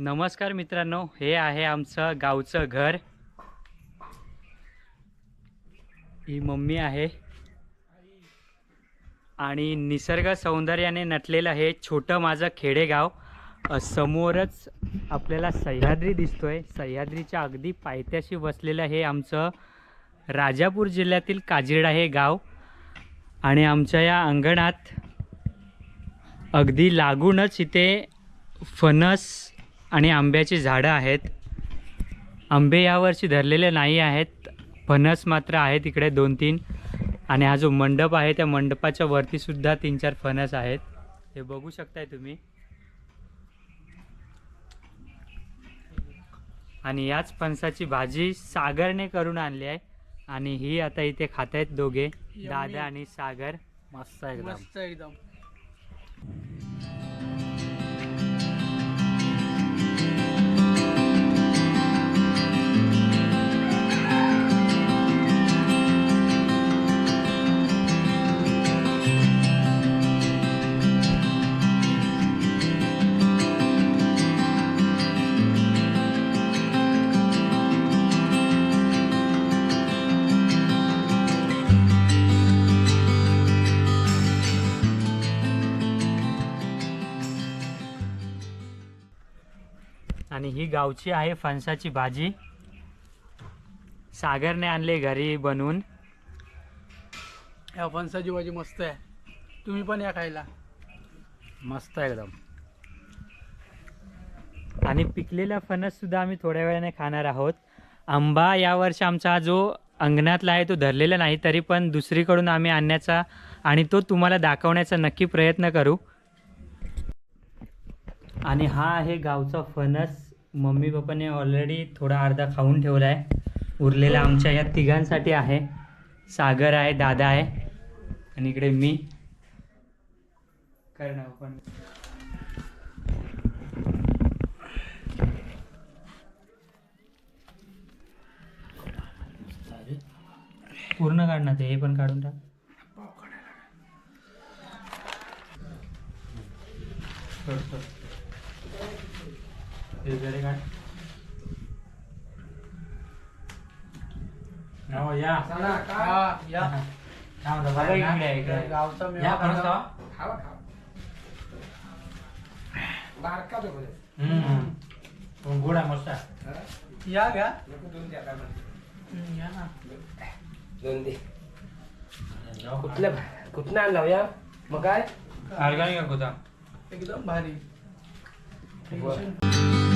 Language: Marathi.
नमस्कार मित्रांनो हे आहे आमचं गावचं घर. ही मम्मी आहे. आणि निसर्ग सौंदर्याने नटलेलं हे छोटं माझं खेडेगाव. समोरच आपल्याला सह्याद्री दिसतोय. सह्याद्रीच्या अगदी पायथ्याशी बसलेलं हे आमचं राजापूर जिल्ह्यातील काजिरडा हे गाव. आणि आमच्या या अंगणात अगदी लागूनच इथे फणस आणि आंब्याची झाडं आहेत. आंबे यावर्षी धरलेले नाही आहेत. फणस मात्र आहेत इकडे दोन तीन आणि हा जो मंडप आहे त्या मंडपाच्या वरती सुद्धा तीन चार फणस आहेत. हे बघू शकताय तुम्ही. आणि याच फणसाची भाजी सागरने करून आणली आहे. आणि ही आता इथे खात आहेत दोघे दादा आणि सागर. मस्त एकदम. मस्त एकदम. आणि ही गावची आहे फणसाची भाजी. सागरने आणले घरी बनवून. या फणसाची भाजी मस्त आहे. तुम्ही पण या खायला. मस्त एकदम. आणि पिकलेला फणस सुद्धा आम्ही थोड्या वेळाने खाणार आहोत. आंबा यावर्षी आमचा हा जो अंगणातला आहे तो धरलेला नाही तरी पण दुसरीकडून आम्ही आणण्याचा आणि तो तुम्हाला दाखवण्याचा नक्की प्रयत्न करू. आणि हा आहे गावचा फणस. मम्मी पप्पाने ऑलरेडी थोडा अर्धा खाऊन ठेवला आहे उरलेला आमच्या या तिघांसाठी आहे. सागर आहे दादा आहे आणि इकडे मी. करणार पण. पूर्ण काढणार ते हे पण काढून टाक. सोड. हे जरी काढ हो, या हा, या. काय म्हणता, बघा इकडे, इकडे. गावचा मेवा या, फणस खावा. खावा. हम्म. पण गोड आहे मस्त आहे. या घ्या हम्म, या ना. दोन दे. कुठल्या कुठनं आणला या? मग काय? ऑर्गॅनिक एकदम भारी. बर. टेन्शन